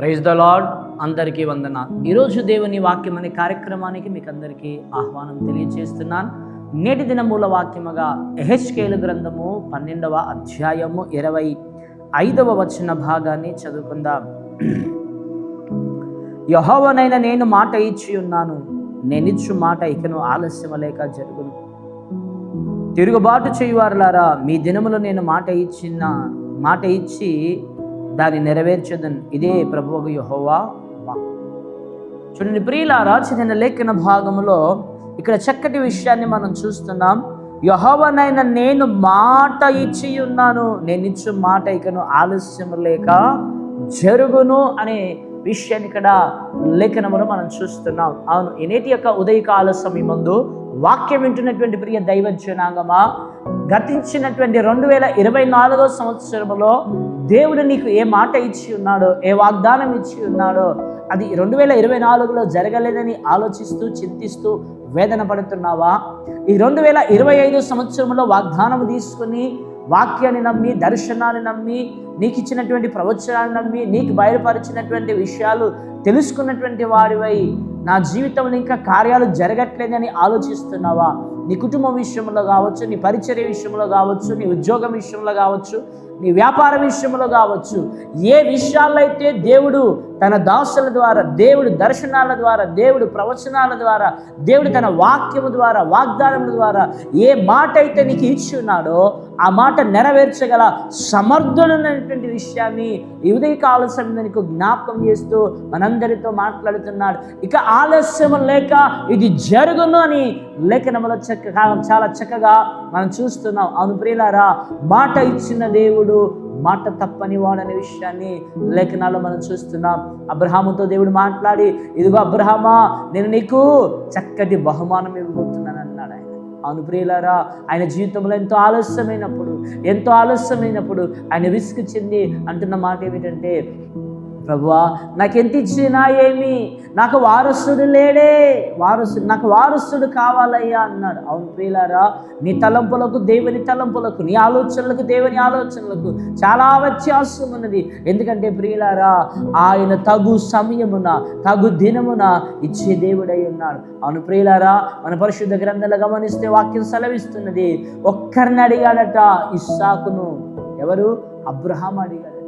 Praise the lord అందరికీ వందన ఈరోజు దేవుని వాక్యం అనే కార్యక్రమానికి మీకు అందరికీ ఆహ్వానం తెలియజేస్తున్నాను నేటి దినమూల వాక్యముగా ఎహెచ్కేలు గ్రంథము పన్నెండవ అధ్యాయము ఇరవై ఐదవ వచన భాగాన్ని చదువుకుందాం. యహోవనైన నేను మాట ఇచ్చి ఉన్నాను. నేనిచ్చు మాట ఇకను ఆలస్యం లేక జరుగును. తిరుగుబాటు చేయువారులారా మీ దినములో నేను మాట ఇచ్చిన మాట ఇచ్చి దాన్ని నెరవేర్చదని ఇదే ప్రభువు యహోవా చూడండి ప్రియులారా చదివిన లేఖన భాగంలో ఇక్కడ చక్కటి విషయాన్ని మనం చూస్తున్నాం. యహోవనైన నేను మాట ఇచ్చి ఉన్నాను. నేను ఇచ్చు మాట ఇకను ఆలస్యం లేక జరుగును అనే విషయాన్ని ఇక్కడ లేఖనములో మనం చూస్తున్నాం. అవును ఎనేటి యొక్క ఉదయకాల సమయమందు వాక్యం వింటున్నటువంటి ప్రియ దైవ జనాంగమా గతించినటువంటి రెండు వేల ఇరవై నాలుగో సంవత్సరంలో దేవుడు నీకు ఏ మాట ఇచ్చి ఉన్నాడో ఏ వాగ్దానం ఇచ్చి ఉన్నాడో అది రెండు వేల ఇరవై నాలుగులో జరగలేదని ఆలోచిస్తూ చింతిస్తూ వేదన పడుతున్నావా? ఈ రెండు వేల ఇరవై ఐదు సంవత్సరంలో వాగ్దానం తీసుకుని వాక్యాన్ని నమ్మి దర్శనాన్ని నమ్మి నీకు ఇచ్చినటువంటి ప్రవచనాన్ని నమ్మి నీకు బయలుపరిచినటువంటి విషయాలు తెలుసుకున్నటువంటి వారివై నా జీవితంలో ఇంకా కార్యాలు జరగట్లేదని ఆలోచిస్తున్నావా? నీ కుటుంబం విషయంలో కావచ్చు నీ పరిచర్య విషయంలో కావచ్చు నీ ఉద్యోగం విషయంలో కావచ్చు నీ వ్యాపార విషయంలో కావచ్చు ఏ విషయాల్లో అయితే దేవుడు తన దాసుల ద్వారా దేవుడు దర్శనాల ద్వారా దేవుడు ప్రవచనాల ద్వారా దేవుడు తన వాక్యము ద్వారా వాగ్దానముల ద్వారా ఏ మాట అయితే నీకు ఇచ్చి ఉన్నాడో ఆ మాట నెరవేర్చగల సమర్థుడైనటువంటి విషయాన్ని ఈ ఉదయకాల సమయంలో నీకు జ్ఞాపకం చేస్తూ మనందరితో మాట్లాడుతున్నాడు. ఇక ఆలస్యం లేక ఇది జరుగును అని లేఖనములో చక్కగా చాలా చక్కగా మనం చూస్తున్నాం. అవును ప్రియులారా మాట ఇచ్చిన దేవుడు మాట తప్పని వాడనే విషయాన్ని లేఖనాల్లో మనం చూస్తున్నాం. అబ్రహాముతో దేవుడు మాట్లాడి ఇదిగో అబ్రహమా నేను నీకు చక్కటి బహుమానం ఇవ్వబోతున్నాను అన్నాడు ఆయన. అవును ప్రియులారా ఆయన జీవితంలో ఎంతో ఆలస్యమైనప్పుడు ఎంతో ఆలస్యమైనప్పుడు ఆయన విసుగు చెంది అంటున్న మాట ఏమిటంటే ప్రభువా నాకెంత ఇచ్చినా ఏమి? నాకు వారసుడు లేడే. వారసుడు నాకు వారసుడు కావాలయ్యా అన్నాడు. అవును ప్రియులారా నీ తలంపులకు దేవుని తలంపులకు నీ ఆలోచనలకు దేవుని ఆలోచనలకు చాలా వ్యత్యాసం ఉన్నది. ఎందుకంటే ప్రియులారా ఆయన తగు సమయమున తగు దినమున ఇచ్చే దేవుడై ఉన్నాడు. అవును ప్రియులారా మన పరిశుద్ధ గ్రంథాలు గమనిస్తే వాక్యం సెలవిస్తున్నది. ఒక్కరిని అడిగాడట ఇస్సాకును. ఎవరు? అబ్రహాం అడిగాడు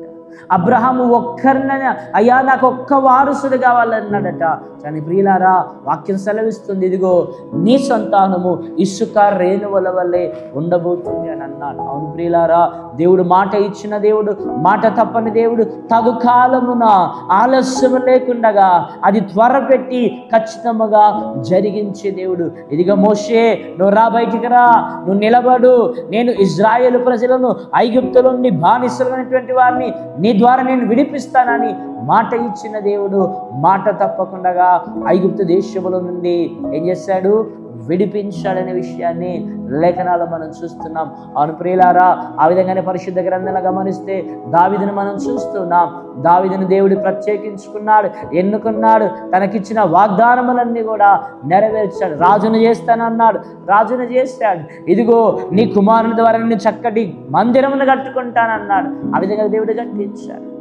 అబ్రహాము ఒక్కరిన అయ్యా నాకు ఒక్క వారసుడు కావాలన్నాడట. కానీ ప్రియులారా వాక్యం సెలవిస్తుంది. ఇదిగో నీ సంతానము ఇసుక రేణువల వల్లే ఉండబోతుంది అని అన్నాడు. అవును ప్రియులారా దేవుడు మాట ఇచ్చిన దేవుడు మాట తప్పని దేవుడు తగు కాలమున ఆలస్యం లేకుండగా అది త్వరపెట్టి ఖచ్చితముగా జరిగించే దేవుడు. ఇదిగో మోషే నువ్వు రా బయటికి రా నువ్వు నిలబడు. నేను ఇజ్రాయేల్ ప్రజలను ఐగుప్తుల నుండి బానిసలైనటువంటి వారిని నీ ద్వారా నేను విడిపిస్తానని మాట ఇచ్చిన దేవుడు మాట తప్పకుండా ఐగుప్తు దేశముల నుండి ఏం చేశాడు విడిపించాడనే విషయాన్ని లేఖనాలు మనం చూస్తున్నాం. అనుప్రియులారా ఆ విధంగానే పరిశుద్ధ గ్రంథాలు గమనిస్తే దావిదిని మనం చూస్తున్నాం. దావిదిని దేవుడు ప్రత్యేకించుకున్నాడు ఎన్నుకున్నాడు తనకిచ్చిన వాగ్దానములన్నీ కూడా నెరవేర్చాడు. రాజును చేస్తానన్నాడు రాజును చేశాడు. ఇదిగో నీ కుమారుని ద్వారా నేను చక్కటి మందిరమును కట్టుకుంటానన్నాడు. ఆ విధంగా దేవుడు కట్టించాడు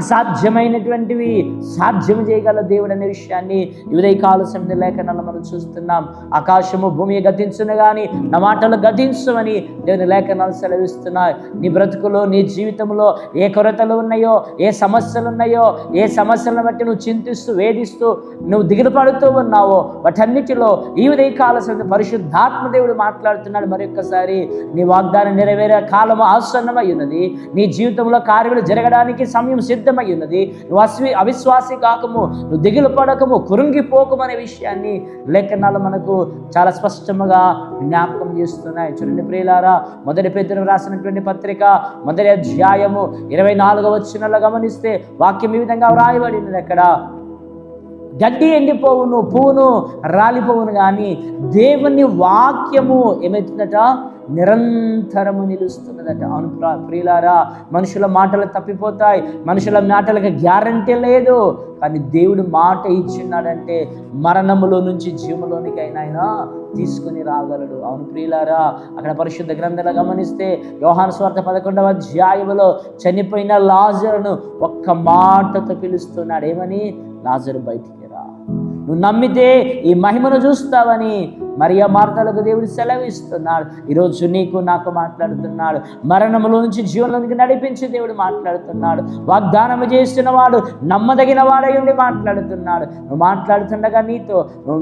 అసాధ్యమైనటువంటివి సాధ్యం చేయగల దేవుడు అనే విషయాన్ని ఉదయకాల సమయ లేఖనాలు మనం చూస్తున్నాం. ఆకాశము భూమి గతించును కానీ నా మాటలు గతించమని దేవుని లేఖనాలు సెలవిస్తున్నాయి. నీ బ్రతుకులో నీ జీవితంలో ఏ కొరతలు ఉన్నాయో ఏ సమస్యలు ఉన్నాయో ఏ సమస్యలను బట్టి నువ్వు చింతిస్తూ వేధిస్తూ నువ్వు దిగులు పడుతూ ఉన్నావో వాటన్నిటిలో ఈ ఉదయకాల సమయం పరిశుద్ధాత్మ దేవుడు మాట్లాడుతున్నాడు. మరొక్కసారి నీ వాగ్దానం నెరవేరే కాలము ఆసన్నమై ఉన్నది. నీ జీవితంలో కార్యములు జరగడానికి సమయం సిద్ధం సిద్ధమై ఉన్నది. నువ్వు అస్వి అవిశ్వాసి కాకము నువ్వు దిగులు పడకము కురుంగిపోకము అనే విషయాన్ని లేఖనాలు మనకు చాలా స్పష్టముగా జ్ఞాపకం చేస్తున్నాయి. చూడండి ప్రియులారా మొదటి పేదలు రాసినటువంటి పత్రిక మొదటి అధ్యాయము ఇరవై నాలుగవ వచ్చినలో గమనిస్తే వాక్యం ఈ విధంగా వ్రాయబడినది అక్కడ. గడ్డి ఎండిపోవును పువ్వును రాలిపోవును కానీ దేవుని వాక్యము ఏమవుతుందట నిరంతరము నిలుస్తున్నదట. అవును ప్ర- ప్రియులారా మనుషుల మాటలు తప్పిపోతాయి. మనుషుల మాటలకు గ్యారంటీ లేదు. కానీ దేవుడు మాట ఇచ్చిన్నాడంటే మరణములో నుంచి జీవములోనికైనా ఆయన తీసుకుని రాగలడు. అవును ప్రియులారా అక్కడ పరిశుద్ధ గ్రంథాలు గమనిస్తే యోహాను స్వార్థ పదకొండవ అధ్యాయములో చనిపోయిన లాజరును ఒక్క మాటతో పిలుస్తున్నాడు. ఏమని? లాజరు బయటికి నువ్వు నమ్మితే ఈ మహిమను చూస్తావని మరియా మార్తలకు దేవుడు సెలవిస్తున్నాడు. ఈరోజు నీకు నాకు మాట్లాడుతున్నాడు. మరణములో నుంచి జీవనంలోనికి నడిపించి దేవుడు మాట్లాడుతున్నాడు. వాగ్దానం చేస్తున్న వాడు నమ్మదగిన వాడై ఉండి మాట్లాడుతున్నాడు. నువ్వు మాట్లాడుతుండగా నీతో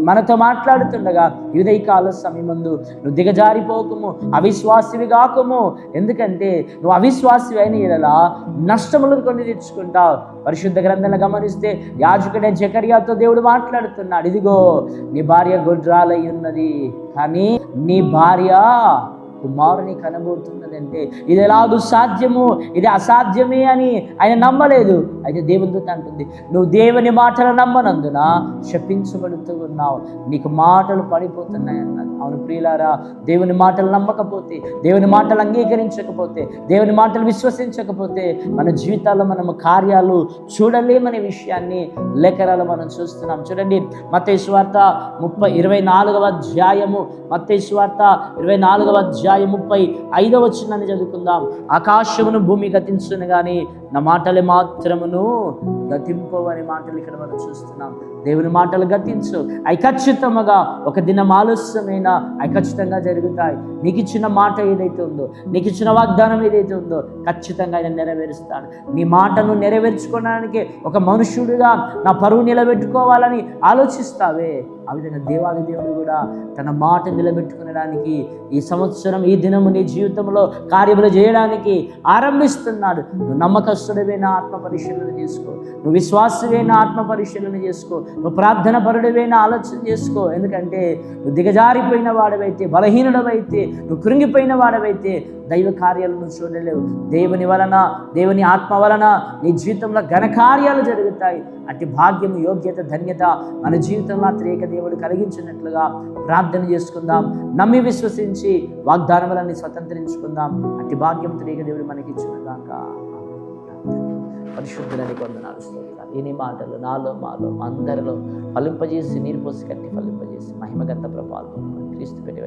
మనతో మాట్లాడుతుండగా యుదయ కాల సమయమందు నువ్వు దిగజారిపోకము అవిశ్వాసివి కాకము. ఎందుకంటే నువ్వు అవిశ్వాసి అయిన ఇలా నష్టములను కొన్ని తెచ్చుకుంటావు పరిశుద్ధ గ్రంథాలను గమనిస్తే యాజకుడే జకర్యాతో దేవుడు మాట్లాడుతున్నాడు. ఇదిగో నీ భార్య గుడ్రాలయ్యున్నది ఉన్నది కానీ నీ భార్య కుమారుని కనబోతున్నదంటే ఇది ఎలాగూ సాధ్యము ఇది అసాధ్యమే అని ఆయన నమ్మలేదు. అయితే దేవుని దూత అంటుంది నువ్వు దేవుని మాటలు నమ్మనందున శపించబడుతూ ఉన్నావు. నీకు మాటలు పడిపోతున్నాయి అన్నది అవును ప్రియులారా దేవుని మాటలు నమ్మకపోతే దేవుని మాటలు అంగీకరించకపోతే దేవుని మాటలు విశ్వసించకపోతే మన జీవితాల్లో మనము కార్యాలు చూడలేమనే విషయాన్ని లేఖనాలు మనం చూస్తున్నాం. చూడండి మతేశ్వార్త ముప్పై ఇరవై నాలుగవ అధ్యాయము మతేశ్వార్త ఇరవై నాలుగవ అధ్యాయం ముప్పై ఐదవ చిన్నని చదువుకుందాం. ఆకాశమును భూమి గతించును కానీ నా మాటలు మాత్రమును గతింపవని మాటలు ఇక్కడ మనం చూస్తున్నాం. దేవుని మాటలు గతించు. అవి ఖచ్చితంగా ఒక దినం ఆలస్యమైన అవి ఖచ్చితంగా జరుగుతాయి. నీకు ఇచ్చిన మాట ఏదైతే ఉందో నీకు ఇచ్చిన వాగ్దానం ఏదైతే ఉందో ఖచ్చితంగా ఆయన నెరవేరుస్తాడు. నీ మాటను నెరవేర్చుకోవడానికి ఒక మనుషుడిగా నా పరువు నిలబెట్టుకోవాలని ఆలోచిస్తావే. ఆ విధంగా దేవాది దేవుడు కూడా తన మాట నిలబెట్టుకునడానికి ఈ సంవత్సరం ఈ దినము నీ జీవితంలో కార్యములు చేయడానికి ఆరంభిస్తున్నాడు. నువ్వు నమ్మకస్తుడివైన ఆత్మ పరిశీలన చేసుకో. నువ్వు విశ్వాసుడైన ఆత్మ పరిశీలన చేసుకో. నువ్వు ప్రార్థన పరుడివైన ఆలోచన చేసుకో. ఎందుకంటే నువ్వు దిగజారిపోయిన వాడవైతే బలహీనుడవైతే నువ్వు కృంగిపోయిన వాడవైతే దైవ కార్యాలను చూడలేవు. దేవుని వలన దేవుని ఆత్మ వలన నీ జీవితంలో ఘనకార్యాలు జరుగుతాయి. అట్టి భాగ్యం యోగ్యత ధన్యత మన జీవితంలో త్రేక దేవుడు కలిగించినట్లుగా ప్రార్థన చేసుకుందాం. నమ్మి విశ్వసించి వాగ్దానములన్నీ స్వతంత్రించుకుందాం. అట్టి భాగ్యం త్రేక దేవుడు మనకి ఇచ్చిన పరిశుద్ధులని కొందనాలు స్తోత్రాలు. మాటలు నాలో మాలో అందరిలో ఫలింపజేసి నీరు పోసి కట్టి ఫలింపజేసి మహిమగంత ప్రభావం క్రీస్తు పెట్టి